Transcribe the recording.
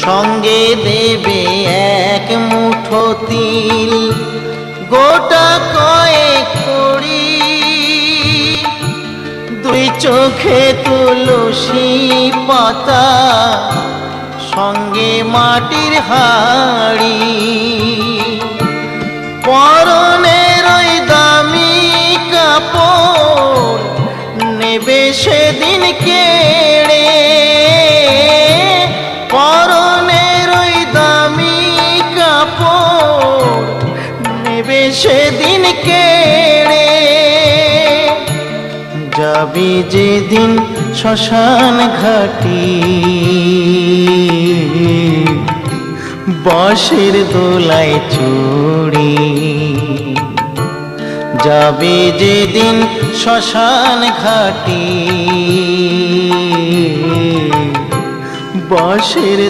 সঙ্গে দেবে এক মুঠো তিল। গোটা কয়েক করি দুই চোখে তুলসী পাতা, সঙ্গে মাটির হাড়ি। পরনের ওই দামি কাপড়, নেবে সেদিন কেড়ে। সেদিন কেড়ে যাবি যেদিন শ্মশান ঘাটি। বাঁশের দোলায় চুড়ি যাবে যেদিন শ্মশান ঘাটি। বাঁশের